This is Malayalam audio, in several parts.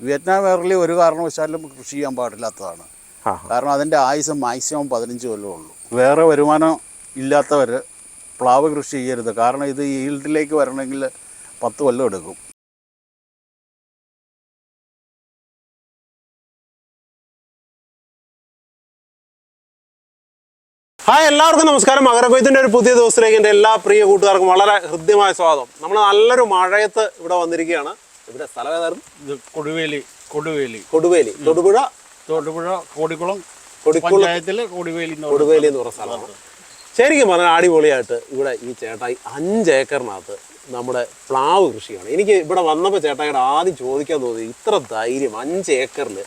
വിയറ്റ്നാം എയർലി ഒരു കാരണവശാലും കൃഷി ചെയ്യാൻ പാടില്ലാത്തതാണ്. കാരണം അതിന്റെ ആയുസ് മാക്സിമം പതിനഞ്ച് കൊല്ലമേ ഉള്ളൂ. വേറെ വരുമാനം ഇല്ലാത്തവർ പ്ലാവ് കൃഷി ചെയ്യരുത്. കാരണം ഇത് ഈൽഡിലേക്ക് വരണമെങ്കിൽ പത്ത് കൊല്ലം എടുക്കും. ഹായ് എല്ലാവർക്കും നമസ്കാരം. മകരക്കൊയ്ത്തിന്റെ ഒരു പുതിയ ദിവസത്തിലേക്ക് എന്റെ എല്ലാ പ്രിയ കൂട്ടുകാർക്കും വളരെ ഹൃദ്യമായ സ്വാഗതം. നമ്മൾ നല്ലൊരു മഴയത്ത് ഇവിടെ വന്നിരിക്കുകയാണ്. ഇവിടെ സ്ഥലം ഏതായിരുന്നു? ഇത് കൊടുവേലി കൊടുവേലി. കൊടുവേലി. തൊടുപുഴ? തൊടുപുഴ കോടിക്കുളം കൊടിക്കുളത്തിൽ പഞ്ചായത്തിൽ കൊടുവേലി എന്ന് കൊടുവേലി എന്ന് പറഞ്ഞ സ്ഥലമാണ്. ശരിക്കും പറഞ്ഞാൽ അടിപൊളിയായിട്ട് ഇവിടെ ഈ ചേട്ടായി അഞ്ച് ഏക്കറിനകത്ത് നമ്മുടെ പ്ലാവ് കൃഷിയാണ്. എനിക്ക് ഇവിടെ വന്നപ്പോൾ ചേട്ടായിയുടെ ആദ്യം ചോദിക്കാൻ തോന്നി ഇത്ര ധൈര്യം അഞ്ച് ഏക്കറിൽ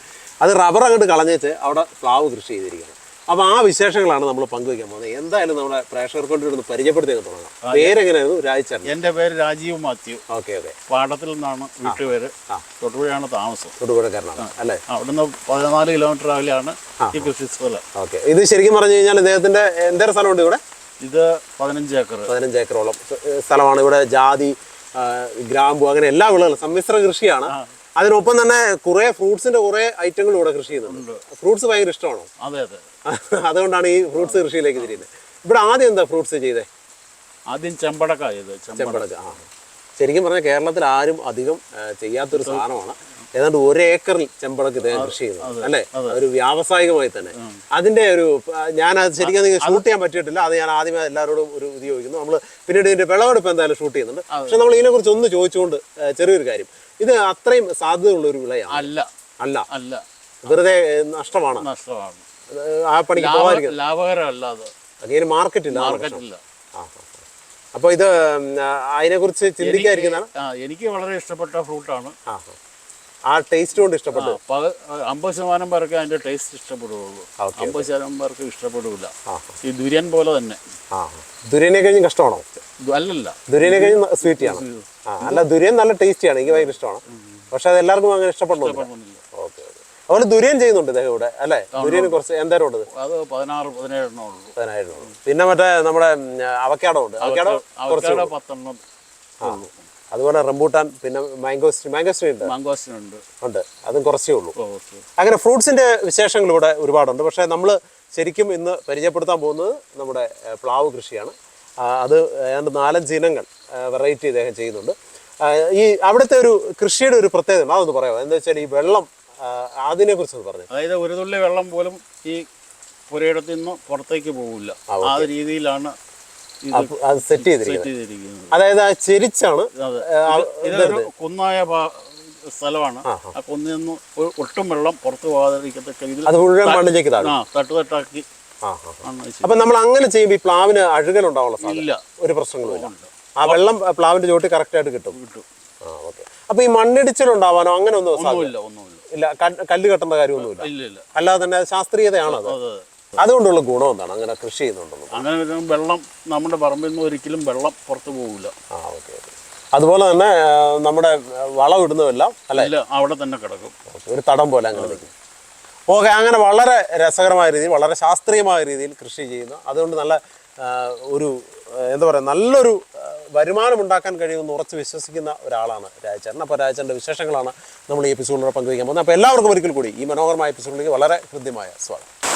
അത് റബ്ബർ അങ്ങോട്ട് കളഞ്ഞേച്ച് അവിടെ പ്ലാവ് കൃഷി ചെയ്തിരിക്കുകയാണ്. അപ്പോൾ ആ വിശേഷങ്ങളാണ് നമ്മൾ പങ്കുവയ്ക്കാൻ പോകുന്നത്. എന്തായാലും നമ്മുടെ പ്രേക്ഷകർക്ക് കൊണ്ട് ഇവിടുന്ന് പരിചയപ്പെടുത്തി തുടങ്ങാം. പേരെങ്ങനെയായിരുന്നു? രാജചരൺ എന്റെ പേര് രാജീവ് മാത്യു. Okay okay. പാടത്തിൽ നിന്നാണ് വീട്ടുപേര്. തൊടുപുഴയാണ് താമസം. തൊടുപുഴക്കാരനാണ് അല്ലേ? അവിടുന്ന് പതിനാല് കിലോമീറ്റർ അകലെയാണ് ഈ കൃഷി സ്ഥലം. ഓക്കെ. ഇത് ശരിക്കും പറഞ്ഞു കഴിഞ്ഞാൽ ഇദ്ദേഹത്തിന്റെ എന്തേരം സ്ഥലമുണ്ട് ഇവിടെ? ഇത് പതിനഞ്ച് ഏക്കർ പതിനഞ്ച് ഏക്കറോളം സ്ഥലമാണ്. ഇവിടെ ജാതി ഗ്രാമ്പു അങ്ങനെ എല്ലാ വിളകളും സമ്മിശ്ര കൃഷിയാണ്. അതിനൊപ്പം തന്നെ കുറെ ഫ്രൂട്ട്സിന്റെ കുറെ ഐറ്റങ്ങൾ ഇവിടെ കൃഷി ചെയ്യുന്നുണ്ട്. ഫ്രൂട്ട്സ് ഭയങ്കര ഇഷ്ടമാണോ? അതെ അതെ. അതുകൊണ്ടാണ് ഈ ഫ്രൂട്ട്സ് കൃഷിയിലേക്ക് തിരിയുന്നത്. ഇവിടെ ആദ്യം എന്താ ഫ്രൂട്ട്സ് ചെയ്തേ? ആദ്യം ചെമ്പടക്ക ചെമ്പടക്ക. ചെമ്പട ആ. ശരിക്കും പറഞ്ഞാൽ കേരളത്തിൽ ആരും അധികം ചെയ്യാത്തൊരു സാധനമാണ്. ഏതാണ്ട് ഒരു ഏക്കറിൽ ചെമ്പടക്ക് ഇദ്ദേഹം കൃഷി ചെയ്യുന്നത് അല്ലേ? ഒരു വ്യാവസായികമായി തന്നെ. അതിന്റെ ഒരു ഞാൻ അത് ശരിക്കും ഷൂട്ട് ചെയ്യാൻ പറ്റിയിട്ടില്ല. അത് ഞാൻ ആദ്യമേ എല്ലാവരോടും ഒരു ഇത് ചോദിക്കുന്നു. നമ്മൾ പിന്നീട് ഇതിന്റെ വിളവെടുപ്പ് എന്തായാലും ഷൂട്ട് ചെയ്യുന്നുണ്ട്. പക്ഷെ നമ്മൾ ഇതിനെ കുറിച്ച് ഒന്ന് ചോദിച്ചുകൊണ്ട് ചെറിയൊരു കാര്യം. ഇത് അത്രയും സാധ്യതയുള്ള ഒരു വിളയാണ്. അല്ല. അല്ല. അല്ല. വെറുതെ നഷ്ടമാണ്. നഷ്ടമാണ്. ആ പണിക്ക് പോകാതിരിക്കുന്നത് ലാഭകരമല്ല അത്. മാർക്കറ്റില്ല ആ, ആ, ആ. അപ്പൊ ഇത് അതിനെ കുറിച്ച് ചിന്തിക്കാതിരിക്കുന്നതാണ് എനിക്ക് വളരെ ഇഷ്ടപ്പെട്ട ഫ്രൂട്ടാണ്. ആ ടേസ്റ്റ് കൊണ്ട് ഇഷ്ടപ്പെട്ടു. അമ്പത് ശതമാനം പേർക്ക് അതിന്റെ ടേസ്റ്റ് ഇഷ്ടപ്പെടുകയുള്ളൂ. അമ്പത് ശതമാനം പേർക്ക് ഇഷ്ടപ്പെടില്ല ഈ ദുര്യൻ പോലെ തന്നെ. ദുര്യനെ കഴിഞ്ഞ് കഷ്ടമാണോ? അല്ലല്ല. ദുര്യനെ കഴിഞ്ഞ് സ്വീറ്റ് ആണ്? അല്ല ദുരിയൻ നല്ല ടേസ്റ്റിയാണ്. എനിക്ക് ഭയങ്കര ഇഷ്ടമാണ്. പക്ഷെ അത് എല്ലാവർക്കും അങ്ങനെ ഇഷ്ടപ്പെടുന്നില്ല. ഓക്കെ അതുപോലെ ദുര്യൻ ചെയ്യുന്നുണ്ട് ഇദ്ദേഹം ഇവിടെ അല്ലേ? ദുരിയൻ കുറച്ച് എന്തായാലും ഉണ്ട്? അത് പതിനാറ് പതിനേഴെണ്ണം ഉള്ളൂ. പതിനായിരം. പിന്നെ മറ്റേ നമ്മുടെ അവക്കാടോ ഉണ്ട്. അവക്കാടോ കുറച്ച് പത്തെണ്ണം അതുപോലെ റംബൂട്ടാൻ പിന്നെ മാംഗോസ്ട്രീ മാംഗോസ്ട്രീ ഉണ്ട്. മാങ്കോസിനുണ്ട് ഉണ്ട്. ഉണ്ട്. അതും കുറച്ചേ ഉള്ളൂ. അങ്ങനെ ഫ്രൂട്ട്സിന്റെ വിശേഷങ്ങൾ ഇവിടെ ഒരുപാടുണ്ട്. പക്ഷെ നമ്മൾ ശരിക്കും ഇന്ന് പരിചയപ്പെടുത്താൻ പോകുന്നത് നമ്മുടെ പ്ലാവ് കൃഷിയാണ്. അത് ഏതാണ്ട് നാലഞ്ച് ഇനങ്ങൾ വെറൈറ്റി ഇദ്ദേഹം ചെയ്യുന്നുണ്ട്. ഈ അവിടുത്തെ ഒരു കൃഷിയുടെ ഒരു പ്രത്യേകത അതൊന്ന് പറയാമോ? എന്താ വെച്ചാൽ ഈ വെള്ളം അതിനെ കുറിച്ച് പറഞ്ഞു. അതായത് ഒരു തുള്ളി വെള്ളം പോലും ഈ പുരയിടത്തിൽ നിന്ന് പുറത്തേക്ക് പോകില്ല ആ രീതിയിലാണ് അത് സെറ്റ് ചെയ്തിരിക്കുന്നത്. അതായത് ആ ചെരിച്ചാണ് ഇതൊരു കുന്നായ സ്ഥലമാണ്. ആ കുന്നിൽ നിന്ന് ഒട്ടും വെള്ളം പുറത്തു പോകാതിരിക്കത്തക്ക രീതിയിൽ അത് മുഴുവൻ മണ്ണിലേക്ക് തട്ടുതട്ടാക്കി അപ്പം നമ്മൾ അങ്ങനെ ചെയ്യുമ്പോൾ ഈ പ്ലാവിന് അഴുകലുണ്ടാവുള്ള ഉണ്ടാവുള്ള ഇല്ല. ഒരു പ്രശ്നങ്ങളുമില്ല ഉണ്ട്. ആ വെള്ളം പ്ലാവിന്റെ ചോട്ടി കറക്റ്റായിട്ട് കിട്ടും. കിട്ടും. ആ ഓക്കെ അപ്പൊ ഈ മണ്ണിടിച്ചിലുണ്ടാവാനോ അങ്ങനെ ഒന്നും ഒന്നുമില്ല ഒന്നുമില്ല. ഇല്ല കല്ല് കെട്ടേണ്ട കാര്യമൊന്നുമില്ല. ഇല്ല ഇല്ല. അല്ലാതെ തന്നെ ശാസ്ത്രീയതയാണ് അത്. അതെ അതുകൊണ്ടുള്ള ഗുണം എന്താണ്? അങ്ങനെ കൃഷി ചെയ്യുന്നുണ്ടെന്ന് അങ്ങനെ വരുമ്പോൾ വെള്ളം നമ്മുടെ പറമ്പിൽ നിന്ന് ഒരിക്കലും വെള്ളം പുറത്തു പോകില്ല ആ ഓക്കെ ഓക്കെ അതുപോലെ തന്നെ നമ്മുടെ വളം ഇടുന്നതെല്ലാം അല്ല? അവിടെ തന്നെ കിടക്കും. ഒരു തടം പോലെ അങ്ങനെ നിൽക്കും. ഓക്കെ അങ്ങനെ വളരെ രസകരമായ രീതിയിൽ വളരെ ശാസ്ത്രീയമായ രീതിയിൽ കൃഷി ചെയ്യുന്നു. അതുകൊണ്ട് നല്ല ഒരു എന്താ പറയുക നല്ലൊരു ആ, വരുമാനം ഉണ്ടാക്കാൻ കഴിയുമെന്ന് ഉറച്ച് വിശ്വസിക്കുന്ന ഒരാളാണ് രാജചേട്ടൻ. അപ്പോൾ രാജചേട്ടന്റെ വിശേഷങ്ങളാണ് നമ്മൾ ഈ എപ്പിസോഡിലൂടെ പങ്കുവയ്ക്കാൻ പോകുന്നത്. അപ്പോൾ എല്ലാവർക്കും ഒരിക്കൽ കൂടി ഈ മനോഹരമായ എപ്പിസോഡിലേക്ക് വളരെ ഹൃദ്യമായ സ്വാഗതം.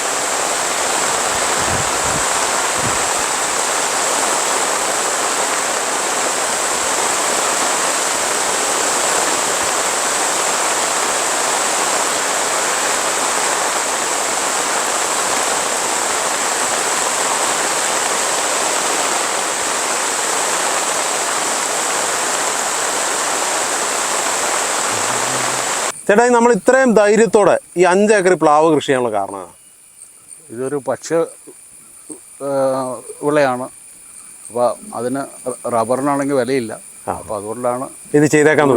ചേട്ടാ നമ്മൾ ഇത്രയും ധൈര്യത്തോടെ ഈ അഞ്ചേക്കർ പ്ലാവ് കൃഷി ചെയ്യാനുള്ള കാരണം ഇതൊരു പക്ഷ വിളയാണ്. അപ്പോൾ അതിന് റബ്ബറിനാണെങ്കിൽ വിലയില്ല. അപ്പോൾ അതുകൊണ്ടാണ് ഇത് ചെയ്തേക്കാൻ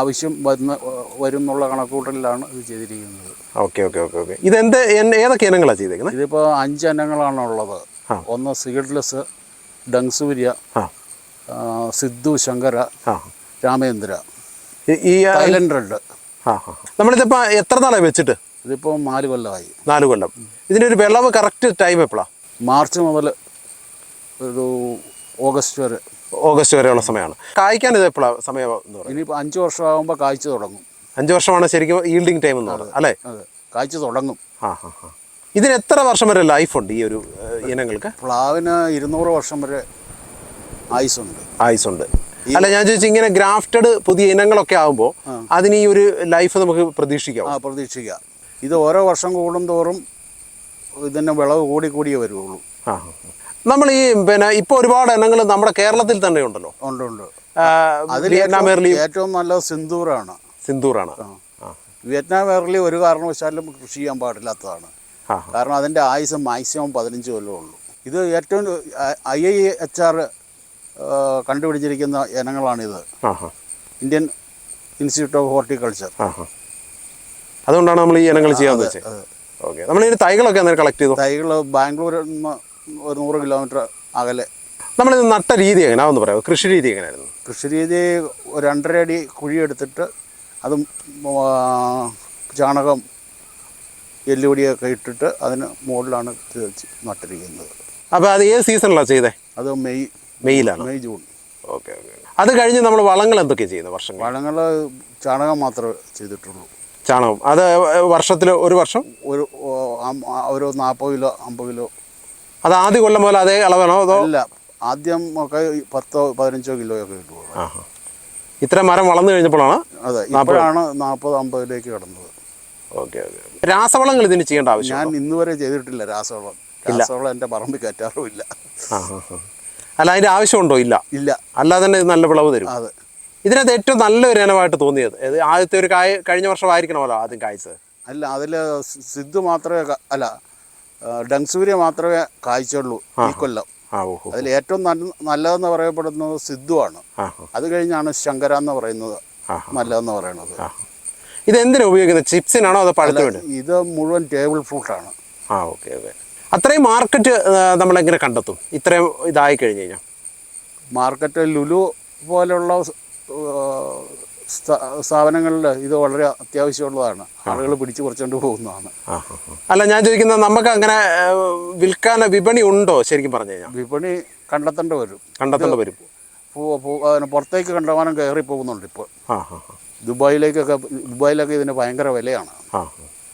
ആവശ്യം വരുന്ന വരും എന്നുള്ള കണക്കൂട്ടലിലാണ് ഇത് ചെയ്തിരിക്കുന്നത്. Okay okay okay okay. ഇതെന്ത് ഏതൊക്കെ ഇനങ്ങളാണ് ചെയ്തേക്കുന്നത് ഇതിപ്പോൾ അഞ്ച് ഇനങ്ങളാണ് ഉള്ളത്. ഒന്ന് സീഡ്ലെസ് ഡങ്സൂര്യ സിദ്ധു ശങ്കര രാമേന്ദ്ര. ഈ- ഐലൻഡ് റെഡ്. നമ്മളിതിപ്പോൾ എത്ര നാളായി വെച്ചിട്ട്? ഇതിപ്പോ നാല് കൊല്ലമായി. നാല് കൊല്ലം. ഇതിന്റെ ഒരു വിളവ് കറക്റ്റ് ടൈം എപ്പോഴാണ് മാർച്ച് മുതൽ ഒരു ഓഗസ്റ്റ് വരെ. ഓഗസ്റ്റ് വരെയുള്ള സമയമാണ്. കായ്ക്കാൻ ഇത് എപ്പോഴാണ് സമയം എന്ന് പറയുന്നത്? ഇനിയിപ്പോൾ അഞ്ച് വർഷമാകുമ്പോൾ കായ്ച്ചു തുടങ്ങും. അഞ്ച് വർഷമാണ് ശരിക്കും ഈൽഡിങ് ടൈം എന്ന് പറയുന്നത് അല്ലേ? അതെ കായ്ച്ചു തുടങ്ങും. ആ ഹാ ഹാ. ഇതിന് എത്ര വർഷം വരെ ലൈഫ് ഉണ്ട് ഈ ഒരു ഇനങ്ങൾക്ക്? പ്ലാവിന് ഇരുന്നൂറ് വർഷം വരെ ആയുസുണ്ട് ആയുസുണ്ട് അല്ല ഞാൻ ചോദിച്ചു ഇങ്ങനെ ഗ്രാഫ്റ്റഡ് പുതിയ ഇനങ്ങളൊക്കെ ആകുമ്പോൾ അതിന് ഈ ഒരു ലൈഫ് നമുക്ക് പ്രതീക്ഷിക്കാം. ആ പ്രതീക്ഷിക്കാം. ഇത് ഓരോ വർഷം കൂടും തോറും ഇതിന്റെ വിളവ് കൂടി കൂടിയേ വരുള്ളൂ നമ്മൾ ഈ പിന്നെ ഇപ്പോൾ ഒരുപാട് ഇനങ്ങൾ നമ്മുടെ കേരളത്തിൽ തന്നെ ഉണ്ടല്ലോ. ഉണ്ട് ഉണ്ട്. അതിൽ ഏറ്റവും- നല്ല നല്ലത് സിന്ദൂറാണ്. സിന്ദൂറാണ്. വിയറ്റ്നാം എയർലി ഒരു കാരണവശാലും കൃഷി ചെയ്യാൻ പാടില്ലാത്തതാണ്. കാരണം അതിന്റെ ആയുസ് മാക്സിമം പതിനഞ്ച് കൊല്ലമേ ഉള്ളൂ. ഇത് ഏറ്റവും ഐ ഐ എച്ച് ആർ കണ്ടുപിടിച്ചിരിക്കുന്ന ഇനങ്ങളാണിത്. Indian Institute of Horticulture. അതുകൊണ്ടാണ് നമ്മൾ ഈ ഇനങ്ങൾ ചെയ്യാന്ന് വെച്ചത് ഓക്കെ. നമ്മൾ ഇതിന് തൈകളൊക്കെ അന്നേരം കളക്ട് ചെയ്തു? തൈകൾ ബാംഗ്ലൂരിൽ നിന്ന് ഒരു നൂറ് കിലോമീറ്റർ അകലെ. നമ്മളിത് നട്ട രീതി എങ്ങനെ? ഒന്ന് പറയാമോ? കൃഷി രീതി എങ്ങനെയായിരുന്നു കൃഷി രീതി ഒരു രണ്ടര അടി കുഴിയെടുത്തിട്ട് അത് ചാണകം എല്ലുപൊടിയൊക്കെ ഇട്ടിട്ട് അതിന് മുകളിലാണ് നട്ടിരിക്കുന്നത്. അപ്പോൾ അത് ഏത് സീസണിലാണ് ചെയ്തേ? അത് May മെയ്യിലാണ്. May June. Okay okay. അത് കഴിഞ്ഞ് നമ്മൾ വളങ്ങൾ എന്തൊക്കെയാണ് ചെയ്യുന്നത് വർഷം വളങ്ങൾ ചാണകം മാത്രമേ ചെയ്തിട്ടുള്ളൂ. ചാണകം. അത് വർഷത്തിൽ ഒരു വർഷം? ഒരു ഒരു നാൽപ്പത് കിലോ അമ്പത് കിലോ. അത് ആദ്യ കൊല്ലം പോലെ അതേ അളവാണോ അതോ? അല്ല ആദ്യം ഒക്കെ പത്തോ പതിനഞ്ചോ കിലോ ഒക്കെ കിട്ടുള്ളൂ ഇത്ര മരം വളർന്നു കഴിഞ്ഞപ്പോഴാണ് അതെ ഇപ്പോഴാണ് നാൽപ്പത് അമ്പതിലേക്ക് കടന്നത്. Okay okay. രാസവളങ്ങൾ ഇതിന് ചെയ്യേണ്ട ആവശ്യം ഞാൻ ഇന്നുവരെ ചെയ്തിട്ടില്ല രാസവളം. രാസവളം എന്റെ പറമ്പിൽ കയറ്റാറുമില്ല. അല്ല അതിന്റെ ആവശ്യമുണ്ടോ? ഇല്ല. ഇല്ല. അല്ലാതെ തന്നെ നല്ല വിളവ് തരും. അതെ. ഇതിനകത്ത് ഏറ്റവും നല്ലൊരു ഇനമായിട്ട് തോന്നിയത് ആദ്യത്തെ ഒരു കായ കഴിഞ്ഞ വർഷമായിരിക്കണമല്ലോ ആദ്യം കായ്ച്ചത്. അല്ല അതിൽ സിദ്ധു മാത്രമേ അല്ല ഡങ്സൂര്യ മാത്രമേ കായ്ച്ചുള്ളൂ ഈ കൊല്ലം. അതിൽ ഏറ്റവും നല്ല നല്ലതെന്ന് പറയപ്പെടുന്നത് സിദ്ധുവാണ് അത് കഴിഞ്ഞാണ് ശങ്കര എന്ന് പറയുന്നത്. നല്ലതെന്ന് പറയുന്നത് ഇത് എന്തിനാ ഉപയോഗിക്കുന്നത്? ചിപ്സിനാണോ അതോ പഴുത്ത് വേണ്ടി ഇത് മുഴുവൻ ടേബിൾ ഫ്രൂട്ടാണ്. ആ ഓക്കെ ഓക്കെ. അത്രയും മാർക്കറ്റ് നമ്മളെങ്ങനെ കണ്ടെത്തും? ഇത്രയും ഇതായി കഴിഞ്ഞ് കഴിഞ്ഞാൽ മാർക്കറ്റ് ലുലു പോലെയുള്ള സ്ഥാപനങ്ങളിൽ ഇത് വളരെ അത്യാവശ്യമുള്ളതാണ്. ആളുകൾ പിടിച്ചു കുറച്ചുകൊണ്ട് പോകുന്നതാണ്. അല്ല ഞാൻ ചോദിക്കുന്നത് നമുക്ക് അങ്ങനെ വിൽക്കാൻ വിപണി ഉണ്ടോ? ശരിക്കും പറഞ്ഞു കഴിഞ്ഞാൽ വിപണി കണ്ടെത്തേണ്ട വരും. കണ്ടെത്തേണ്ട വരും. പുറത്തേക്ക് കണ്ടമാനം കയറി പോകുന്നുണ്ട് ഇപ്പോൾ. ദുബായിലേക്കൊക്കെ ദുബായിലൊക്കെ ഇതിന് ഭയങ്കര വിലയാണ്.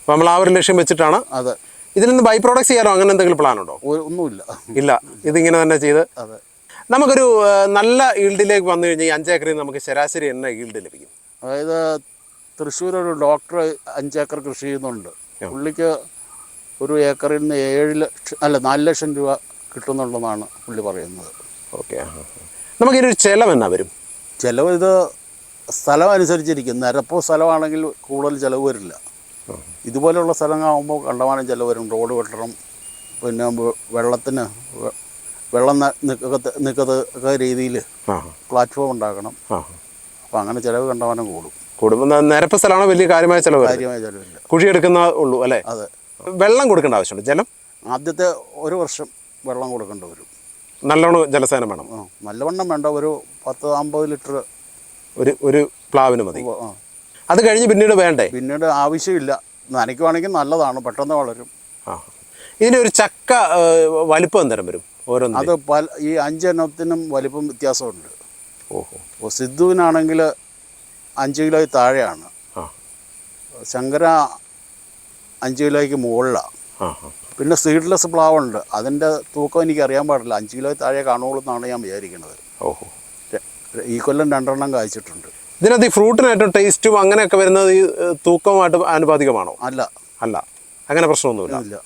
നമ്മൾ ആ ഒരു ലക്ഷ്യം വെച്ചിട്ടാണ് അത്. ഇതിൽ നിന്ന് ബൈ പ്രോഡക്ട്സ് ചെയ്യാനോ അങ്ങനെ എന്തെങ്കിലും പ്ലാൻ ഉണ്ടോ? ഒന്നുമില്ല. ഇല്ല. ഇതിങ്ങനെ തന്നെ ചെയ്ത് നമുക്കൊരു നല്ല ഈൽഡിലേക്ക് വന്നു കഴിഞ്ഞാൽ അഞ്ചേക്കറിൽ നമുക്ക് ശരാശരി എന്ന ഈൽഡ് ലഭിക്കും. അതായത് തൃശ്ശൂർ ഒരു ഡോക്ടർ അഞ്ചേക്കർ കൃഷി ചെയ്യുന്നുണ്ട്. പുള്ളിക്ക് ഒരു ഏക്കറിൽ നിന്ന് ഏഴ് ലക്ഷം അല്ല നാല് ലക്ഷം രൂപ കിട്ടുന്നുണ്ടെന്നാണ് പുള്ളി പറയുന്നത്. ഓക്കെ നമുക്കിതിനൊരു ചിലവ് എന്നാ വരും? ചിലവ് ഇത് സ്ഥലം അനുസരിച്ചിരിക്കും നിരപ്പോ സ്ഥലമാണെങ്കിൽ കൂടുതൽ ചിലവ് വരില്ല. ഇതുപോലെയുള്ള സ്ഥലങ്ങളാകുമ്പോൾ കണ്ടമാനം ചിലവരും വരും. റോഡ് വെട്ടണം. പിന്നെ വെള്ളത്തിന് വെള്ളം നിൽക്കത്ത നിൽക്കത്തക്ക രീതിയിൽ പ്ലാറ്റ്ഫോം ഉണ്ടാക്കണം. അപ്പോൾ അങ്ങനെ ചിലവ് കണ്ടമാനം കൂടും. കൂടുമ്പോൾ നിരപ്പ് സ്ഥലമാണ് വലിയ കാര്യമായ ചിലവ് കാര്യമായ ചിലവില്ല. കുഴിയെടുക്കുന്ന ഉള്ളൂ അല്ലേ? അതെ. വെള്ളം കൊടുക്കേണ്ട ആവശ്യമുണ്ട്. ജലം? ആദ്യത്തെ ഒരു വർഷം വെള്ളം കൊടുക്കേണ്ടി വരും. നല്ലോണം ജലസേനം വേണം. നല്ലവണ്ണം വേണ്ട. ഒരു പത്ത് അമ്പത് ലിറ്റർ ഒരു ഒരു പ്ലാവിന് മതി. അത് കഴിഞ്ഞ് പിന്നീട് വേണ്ടേ? പിന്നീട് ആവശ്യമില്ല. നനയ്ക്കുവാണെങ്കിൽ നല്ലതാണ് പെട്ടെന്ന് വളരും. ആ. ഇതിന്റെ ഒരു ചക്ക വലിപ്പം എന്തരം വരും? ഓരോന്നും അത് പല ഈ അഞ്ചെണ്ണത്തിനും വലിപ്പം വ്യത്യാസമുണ്ട്. ഓഹോ സിദ്ധുവിനാണെങ്കിൽ അഞ്ച് കിലോ താഴെയാണ്. ശങ്കര അഞ്ച് കിലോയ്ക്ക് മുകളിലാണ്. പിന്നെ സീഡ്ലെസ് പ്ലാവുണ്ട്. അതിന്റെ തൂക്കം എനിക്ക് അറിയാൻ പാടില്ല. അഞ്ച് കിലോ താഴെ കാണുള്ളൂ എന്നാണ് ഞാൻ വിചാരിക്കുന്നത്. ഓഹോ. ഈ കൊല്ലം രണ്ടെണ്ണം കായ്ച്ചിട്ടുണ്ട്. ഇതിനകത്ത് ഈ ഫ്രൂട്ടിന് ഏറ്റവും ടേസ്റ്റും അങ്ങനെയൊക്കെ വരുന്നത് ഈ തൂക്കവുമായിട്ട് തൂക്കമായിട്ട് ആനുപാതികമാണോ? അല്ല. അല്ല. അങ്ങനെ പ്രശ്നമൊന്നുമില്ല.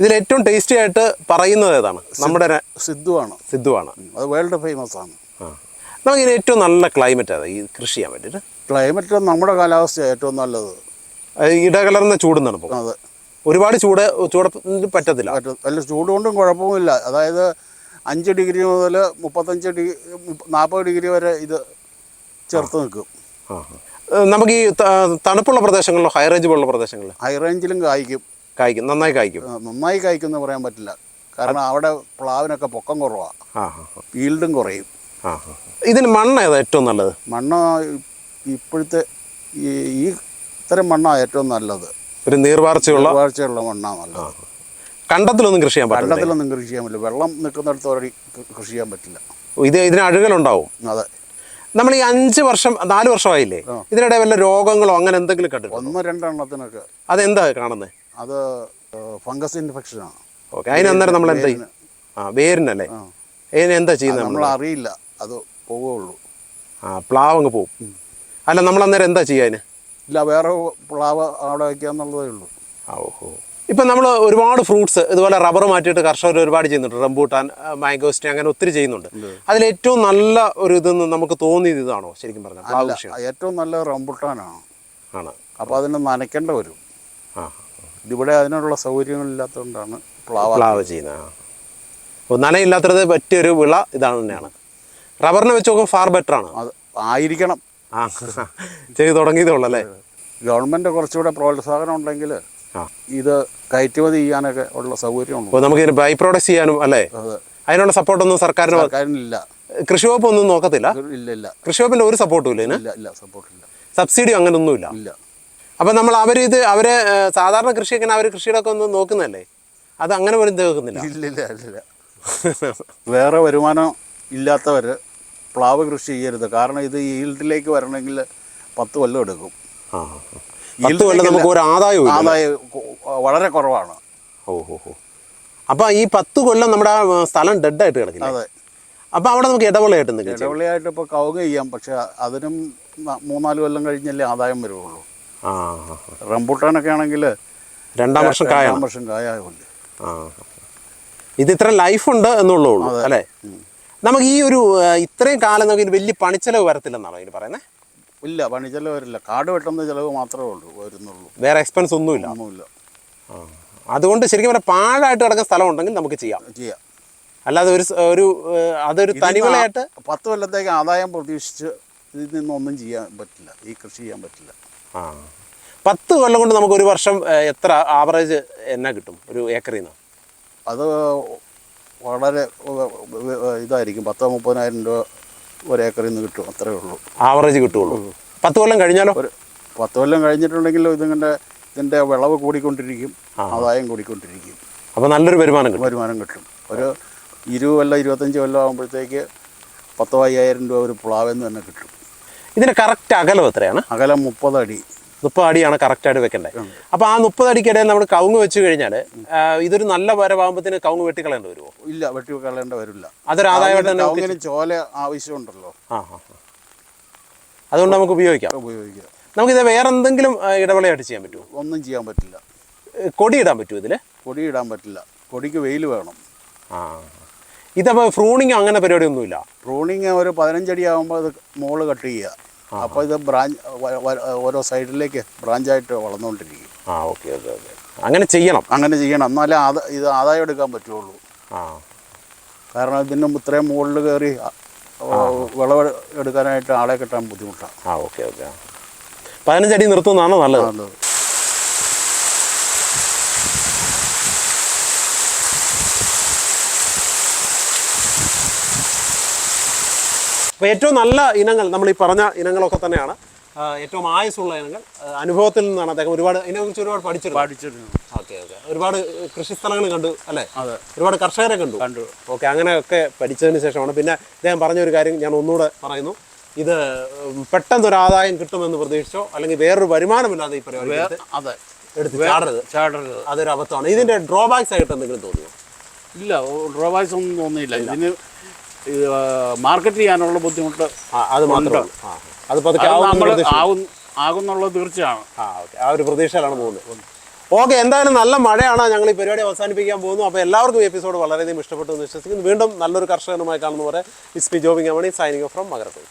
ഇതിൽ ഏറ്റവും ടേസ്റ്റി ആയിട്ട് പറയുന്നത് ഏതാണ്? നമ്മുടെ സിദ്ധുവാണ്. സിദ്ധുവാണ്. അത് വേൾഡ് ഫേമസ് ആണ്. നമുക്ക് നമുക്കിതിന് ഏറ്റവും നല്ല ക്ലൈമറ്റ് അതാ ഈ കൃഷി ചെയ്യാൻ വേണ്ടിയിട്ട്? ക്ലൈമറ്റ് നമ്മുടെ കാലാവസ്ഥ ഏറ്റവും നല്ലത്. ഇടകലർന്ന ചൂട് നടപ്പ് അതെ. ഒരുപാട് ചൂട് ചൂട് പറ്റത്തില്ല. അല്ല ചൂട് കൊണ്ടും കുഴപ്പമില്ല അതായത് അഞ്ച് ഡിഗ്രി മുതൽ മുപ്പത്തഞ്ച് ഡിഗ്രി നാൽപ്പത് ഡിഗ്രി വരെ ഇത് ചേർത്ത് നിൽക്കും. നമുക്ക് ഈ തണുപ്പുള്ള പ്രദേശങ്ങളിലോ ഹൈ റേഞ്ച് പോലുള്ള പ്രദേശങ്ങളിൽ ഹൈ റേഞ്ചിലും കായ്ക്കും. കായ്ക്കും. നന്നായി കായ്ക്കും. നന്നായി കായ്ക്കും എന്ന് പറയാൻ പറ്റില്ല. കാരണം അവിടെ പ്ലാവിനൊക്കെ പൊക്കം കുറവാണ്. ഈൽഡും കുറയും. ഇതിന് മണ്ണ് ഏതാ ഏറ്റവും നല്ലത്? മണ്ണ ഇപ്പോഴത്തെ ഈ ഇത്തരം മണ്ണാണ് ഏറ്റവും നല്ലത്. ഒരു നീർവാർച്ചയുള്ള? വാർച്ചയുള്ള മണ്ണാണ് നല്ലത്. കണ്ടത്തിലൊന്നും കൃഷി ചെയ്യാൻ പറ്റില്ല കണ്ടത്തിലൊന്നും കൃഷി ചെയ്യാൻ പറ്റില്ല. വെള്ളം നിൽക്കുന്നിടത്ത് വരെ കൃഷി ചെയ്യാൻ പറ്റില്ല. ഇത് ഇതിന് അഴുകലുണ്ടാവും? അതെ. നമ്മൾ ഈ അഞ്ച് വർഷം നാല് വർഷമായില്ലേ? ഇതിനിടെ വല്ല രോഗങ്ങളോ അങ്ങനെ എന്തെങ്കിലും കണ്ടിട്ടുണ്ടോ? ഒന്ന് രണ്ടെണ്ണത്തിനൊക്കെ. അതെന്താ കാണുന്നത് അത് ഫംഗസ് ഇൻഫെക്ഷൻ ആണ് ഓക്കെ അതിനന്നേരം നമ്മൾ എന്താ ആ വേരിനല്ലേ? അതിനെന്താ എന്താ ചെയ്യുന്നത് നമ്മൾ അറിയില്ല അത് പോവുള്ളൂ ആ പ്ലാവ് അങ്ങ് പോവും അല്ല നമ്മൾ അന്നേരം എന്താ ചെയ്യാൻ ഇല്ല വേറെ പ്ലാവ് അവിടെ വയ്ക്കാന്നുള്ളതേ ഉള്ളൂ. ആ ഓഹോ. ഇപ്പം നമ്മൾ ഒരുപാട് ഫ്രൂട്ട്സ് ഇതുപോലെ റബ്ബർ മാറ്റിയിട്ട് കർഷകർ ഒരുപാട് ചെയ്യുന്നുണ്ട്. റംബൂട്ടാൻ മാംഗോസ്റ്റി അങ്ങനെ ഒത്തിരി ചെയ്യുന്നുണ്ട്. അതിൽ ഏറ്റവും നല്ല ഒരു ഇതെന്ന് നമുക്ക് തോന്നിയത് ഇതാണോ? ശരിക്കും പറഞ്ഞാൽ ഏറ്റവും നല്ല റംബൂട്ടാനാണ്. ആണ്. അപ്പോൾ അതിന് നനയ്ക്കേണ്ട വരും. ഇതിവിടെ അതിനുള്ള സൗകര്യങ്ങളില്ലാത്തതുകൊണ്ടാണ് പ്ലാവ് പ്ലാവ് ചെയ്യുന്നത്. നനയില്ലാത്തത് പറ്റിയൊരു വിള ഇതാണ് തന്നെയാണ്. റബ്ബറിനെ വെച്ച് നോക്കുമ്പോൾ ഫാർ ബെറ്റർ ആണ്. അത് ആയിരിക്കണം. ആ. ചെയ്ത് തുടങ്ങിയതേ ഉള്ളൂ അല്ലേ? ഗവൺമെന്റ് കുറച്ചുകൂടെ പ്രോത്സാഹനം ഉണ്ടെങ്കിൽ ഇത് കയറ്റുമതി ചെയ്യാനൊക്കെ ഉള്ള സൗകര്യമുണ്ട്. നമുക്ക് ഇതിന് ബൈ പ്രോഡക്റ്റ് ചെയ്യാനും അല്ലേ? അതിനുള്ള സപ്പോർട്ടൊന്നും സർക്കാരിന് ഇല്ല സർക്കാരിനില്ല. കൃഷി വകുപ്പ് ഒന്നും നോക്കത്തില്ല? ഇല്ല ഇല്ല. കൃഷി വകുപ്പിന്റെ ഒരു സപ്പോർട്ടും ഇല്ല ഇല്ല ഇല്ല ഇല്ല സപ്പോർട്ടില്ല സബ്സിഡി അങ്ങനെ ഒന്നുമില്ല ഇല്ല? അപ്പം നമ്മൾ അവർ ഇത് അവരെ സാധാരണ കൃഷിയൊക്കെ അവർ കൃഷിയുടെ ഒക്കെ ഒന്ന് നോക്കുന്നല്ലേ അത് അങ്ങനെ പോലും തേക്കുന്നില്ല ഇല്ല ഇല്ല ഇല്ല വേറെ വരുമാനം ഇല്ലാത്തവർ പ്ലാവ് കൃഷി ചെയ്യരുത്. കാരണം ഇത് ഈൽഡിലേക്ക് വരണമെങ്കിൽ പത്ത് കൊല്ലം എടുക്കും. പത്ത് കൊല്ലം നമുക്ക് ഒരു ആദായം ആദായം വളരെ കുറവാണ്. ഓ ഹോ ഹോ. അപ്പം ഈ പത്ത് കൊല്ലം നമ്മുടെ ആ സ്ഥലം ഡെഡായിട്ട് കിടക്കില്ല? അതെ. അപ്പോൾ അവിടെ നമുക്ക് ഇടവേളയായിട്ട് എന്തെങ്കിലും ഇപ്പൊ ഇടവിളയായിട്ട് ഇപ്പോൾ കവുങ്ങ് ചെയ്യാം. പക്ഷെ അതിനും മൂന്നാൽ കൊല്ലം കഴിഞ്ഞല്ലേ ആദായം വരുള്ളൂ ആ ആ, ആ. റംബൂട്ടാനൊക്കെ ആണെങ്കിൽ രണ്ടാം വർഷം രണ്ടാം വർഷം കായാവില്ല? ആ ഇത് ഇത്ര ലൈഫ് ഉണ്ട് എന്നുള്ളൂ അല്ലേ? നമുക്ക് ഈ ഒരു ആ, ഇത്രയും കാലം നമുക്ക് ഇതിന് വലിയ പണിച്ചെലവ് വരത്തില്ലെന്നാണോ ഇതിന് പറയുന്നത് ഇല്ല പണിച്ചെലവ് വരില്ല കാട് വെട്ടുന്ന ചിലവ് മാത്രമേ ഉള്ളൂ വരുന്നുള്ളൂ. വേറെ എക്സ്പെൻസ് ഒന്നുമില്ല. ഒന്നുമില്ല. അതുകൊണ്ട് ശരിക്കും പറഞ്ഞാൽ പാഴായിട്ട് കിടക്കുന്ന സ്ഥലം ഉണ്ടെങ്കിൽ നമുക്ക് ചെയ്യാം. ചെയ്യാം. അല്ലാതെ ഒരു ഒരു അതൊരു തനിവിളയായിട്ട് പത്ത് കൊല്ലത്തേക്ക് ആദായം പ്രതീക്ഷിച്ച് ഇതിൽ നിന്നൊന്നും ചെയ്യാൻ പറ്റില്ല. ഈ കൃഷി ചെയ്യാൻ പറ്റില്ല. ആ. പത്ത് കൊല്ലം കൊണ്ട് നമുക്ക് ഒരു വർഷം എത്ര ആവറേജ് എന്നാ കിട്ടും? ഒരു ഏക്കറിൽ നിന്ന്? അത് വളരെ ഇതായിരിക്കും. പത്തോ മുപ്പതിനായിരം രൂപ ഒരേക്കറിൽ നിന്ന് കിട്ടും അത്രേ ഉള്ളൂ. ആവറേജ് കിട്ടുള്ളൂ. പത്ത് കൊല്ലം കഴിഞ്ഞാലോ? ഒരു പത്ത് കൊല്ലം കഴിഞ്ഞിട്ടുണ്ടെങ്കിൽ ഇതിങ്ങനെ ഇതിന്റെ വിളവ് കൂടിക്കൊണ്ടിരിക്കും. ആദായം കൂടിക്കൊണ്ടിരിക്കും. അപ്പോൾ നല്ലൊരു വരുമാനം കിട്ടും. വരുമാനം കിട്ടും. ഒരു ഇരുപത് കൊല്ലം ഇരുപത്തഞ്ച് കൊല്ലം ആകുമ്പോഴത്തേക്ക് പത്തോ അയ്യായിരം രൂപ ഒരു പ്ലാവെന്ന് തന്നെ കിട്ടും. ഇതിന് കറക്റ്റ് അകലം എത്രയാണ്? അകലം മുപ്പത് അടി മുപ്പത് അടിയാണ് കറക്റ്റായിട്ട് വെക്കേണ്ടത് അപ്പോൾ ആ മുപ്പത് അടിക്കിടയിൽ നമ്മൾ കവുങ്ങ് വെച്ച് കഴിഞ്ഞാൽ ഇതൊരു നല്ല വരവാകുമ്പോഴത്തേന് കവുങ്ങ് വെട്ടിക്കളയേണ്ടി വരുമോ ഇല്ല വെട്ടി കളയേണ്ട വരില്ല. അതൊരു ആദായമായിട്ട് ചോല ആവശ്യമുണ്ടല്ലോ. ആ. അതുകൊണ്ട് നമുക്ക് ഉപയോഗിക്കാം. ഉപയോഗിക്കുക നമുക്കിത് വേറെ എന്തെങ്കിലും ഇടവേളയായിട്ട് ചെയ്യാൻ പറ്റുമോ ഒന്നും ചെയ്യാൻ പറ്റില്ല. കൊടി ഇടാൻ പറ്റുമോ ഇതിൽ കൊടി ഇടാൻ പറ്റില്ല. കൊടിക്ക് വെയിൽ വേണം. ആ. ഇതപ്പോൾ ഫ്രൂണിങ് അങ്ങനെ പരിപാടിയൊന്നുമില്ല? ഫ്രൂണിങ് ഒരു പതിനഞ്ചടി ആകുമ്പോൾ അത് മോൾ കട്ട് ചെയ്യുക അപ്പോൾ ഇത് ബ്രാഞ്ച് ഓരോ സൈഡിലേക്ക് ബ്രാഞ്ചായിട്ട് വളർന്നുകൊണ്ടിരിക്കും. ആ ഓക്കെ ഓക്കെ ഓക്കെ. അങ്ങനെ ചെയ്യണം. അങ്ങനെ ചെയ്യണം. എന്നാലേ ആദ ഇത് ആദായം എടുക്കാൻ പറ്റുള്ളൂ. ആ. കാരണം ഇതിന് ഇത്രയും മുകളിൽ കയറി വിളവ് എടുക്കാനായിട്ട് ആളെ കിട്ടാൻ ബുദ്ധിമുട്ടാണ്. ആ ഓക്കെ ഓക്കെ. പതിനഞ്ചടി നിർത്തുന്നതാണോ നല്ലത്. നല്ലത്. അപ്പോൾ ഏറ്റവും നല്ല ഇനങ്ങൾ നമ്മൾ ഈ പറഞ്ഞ ഇനങ്ങളൊക്കെ തന്നെയാണ്. ഏറ്റവും ആയുസുള്ള ഇനങ്ങൾ. അനുഭവത്തിൽ നിന്നാണ് അദ്ദേഹം ഒരുപാട് ഇതിനെക്കുറിച്ച് ഒരുപാട് പഠിച്ചിരുന്നു. പഠിച്ചിരുന്നു. Okay okay. ഒരുപാട് കൃഷി സ്ഥലങ്ങൾ കണ്ടു അല്ലേ? അതെ. ഒരുപാട് കർഷകരെ കണ്ടു. കണ്ടു. ഓക്കെ അങ്ങനെയൊക്കെ പഠിച്ചതിന് ശേഷമാണ്. പിന്നെ അദ്ദേഹം പറഞ്ഞ ഒരു കാര്യം ഞാൻ ഒന്നുകൂടെ പറയുന്നു. ഇത് പെട്ടെന്ന് ഒരു ആദായം കിട്ടുമെന്ന് പ്രതീക്ഷിച്ചോ? അല്ലെങ്കിൽ വേറൊരു വരുമാനമില്ലാതെ ഈ പരിപാടി അതെ. എടുത്ത് ചാടരുത്. ചാടരുത്. അതൊരു അബദ്ധമാണ്. ഇതിന്റെ ഡ്രോബാക്സ് ആയിട്ട് എന്തെങ്കിലും തോന്നിയോ? ഇല്ല ഡ്രോബാക്സ് ഒന്നും തോന്നിയില്ല. ഇതിന് ഇത് മാർക്കറ്റ് ചെയ്യാനുള്ള ബുദ്ധിമുട്ട് അത് മാത്രമേ അത് നമ്മൾ ആകുന്നുള്ളത് തീർച്ചയാണ്. ആ ഓക്കെ. ആ ഒരു പ്രതീക്ഷയിലാണ് പോകുന്നത്. ഓക്കെ എന്തായാലും നല്ല മഴയാണ്. ഞങ്ങൾ ഈ പരിപാടി അവസാനിപ്പിക്കാൻ പോകുന്നു. അപ്പോൾ എല്ലാവർക്കും ഈ എപ്പിസോഡ് വളരെയധികം ഇഷ്ടപ്പെട്ടു എന്ന് വിശ്വസിക്കുന്നു. വീണ്ടും നല്ലൊരു കർഷകനുമായി കാണുന്നവരെ ഇസ് പി ജോബിങ് അമണി സൈനിങ് ഫ്രം മകരത്തോട്